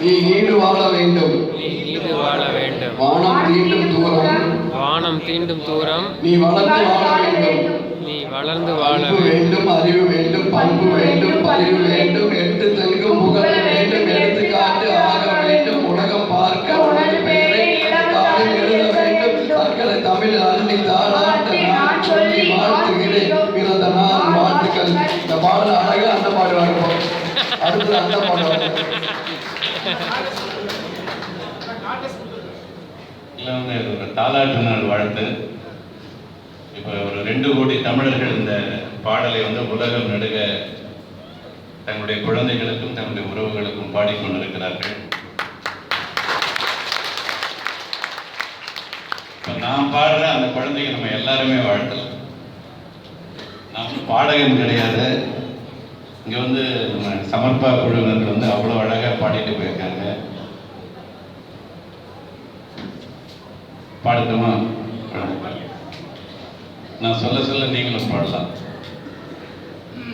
நீ நீடு வாழ வேண்டும். நீ நீடு வாழ வேண்டும். வானம் தீண்டும் தூரம். வானம் தீண்டும் தூரம். நீ வளர்ந்து வாழ வேண்டும். நீ வளர்ந்து வாழ வேண்டும். அறிவு வேண்டும் பண்பு வேண்டும் பரிவு வேண்டும் எட்டு தெங்கும் புகழ வேண்டும் எடுத்துக்காட்டு ஆக வேண்டும். உலகம் பார்க்க உனது பெயரை எழுத வேண்டும். சர்க்கரை தமிழ் அள்ளி தாளாட்ட நான் சொல்லி வாழ்த்துகிறேன். பிறந்த நாள் வாழ்த்துக்கள். இந்த பாடல் அடுத்து அந்த பாடுவாங்க இல்லை வந்து ஒரு தாலாட்டு நாள் வாழ்த்து. இப்போ ஒரு ரெண்டு கோடி தமிழர்கள் இந்த பாடலை வந்து உலகம் நடுக தங்களுடைய குழந்தைகளுக்கும் தங்களுடைய உறவுகளுக்கும் பாடிக்கொண்டிருக்கிறார்கள். இப்போ நான் பாடுற அந்த குழந்தைங்க நம்ம எல்லாருமே வாழ்த்தலாம். நான் பாடகன் கிடையாது. இங்கே வந்து நம்ம சமர்ப்பா குழுவினர் வந்து அவ்வளோ அழகாக பாடிட்டு போயிருக்காங்க. பாடுமா நான் சொல்ல சொல்ல நீங்களும் பாடலாம்.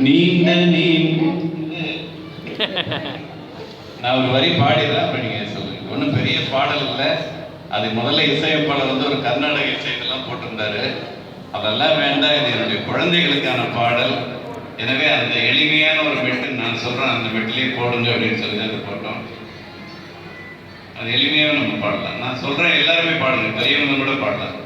நீங்க நான் ஒரு வரி பாடிதான் அப்படி நீங்க சொல்லுங்க. ஒன்றும் பெரிய பாடல் இல்லை. அது முதல்ல இசையப்பாளர் வந்து ஒரு கர்நாடக இசை இதெல்லாம் போட்டிருந்தாரு. அதெல்லாம் வேண்டாம் இது என்னுடைய குழந்தைகளுக்கான பாடல். எனவே அந்த எளிமையான ஒரு மெட்டு நான் சொல்றேன் அந்த மெட்டிலே போடுங்க அப்படின்னு சொல்லி தான் போட்டோம். அது எளிமையாக நம்ம பாடலாம். நான் சொல்றேன் எல்லாருமே பாடுங்க. பெரியவங்க கூட பாடலாம்.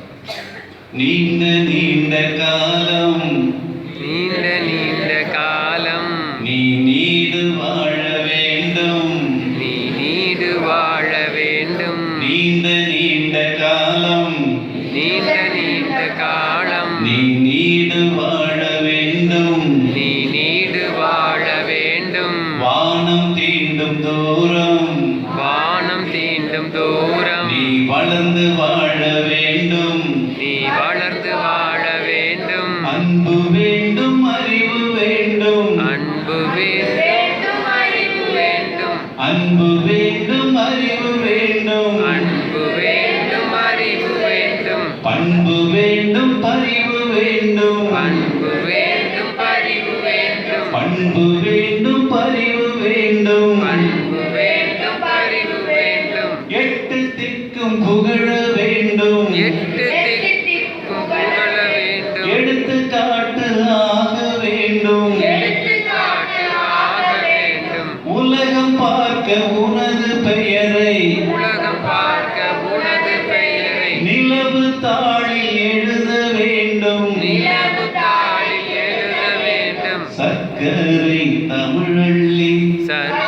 நீண்ட நீண்ட காலம். நீண்ட நீண்ட காலம். நீ நீடு வாழ வேண்டும். நீ நீடு வாழ வேண்டும். நீண்ட நீண்ட காலம். நீண்ட நீண்ட காலம். நீ நீடு வாழ வளர்ந்து வாழ வேண்டும். நீ வளர்ந்து வாழ வேண்டும். அன்பு வேண்டும் அறிவு வேண்டும். அன்பு வேண்டும் அறிவு வேண்டும். அன்பு வேண்டும் அறிவு வேண்டும். அன்பு வேண்டும் அறிவு வேண்டும். பண்பு வேண்டும் பரிவு வேண்டும். அன்பு வேண்டும் அறிவு வேண்டும். பண்பு வேண்டும் அன்பு வேண்டும். புகழ வேண்டும். எட்டு புகழ வேண்டும். வேண்டும். எடுத்துக்காட்டு ஆக வேண்டும். உலகம் பார்க்க உனது பெயரை. உலகம் பார்க்க உனது பெயரை. நிலவு தாளில் எழுத வேண்டும். நிலவு தாளில் எழுத வேண்டும். சர்க்கரை தமிழள்ளி. சர்க்கரை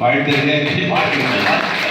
फाइट देखें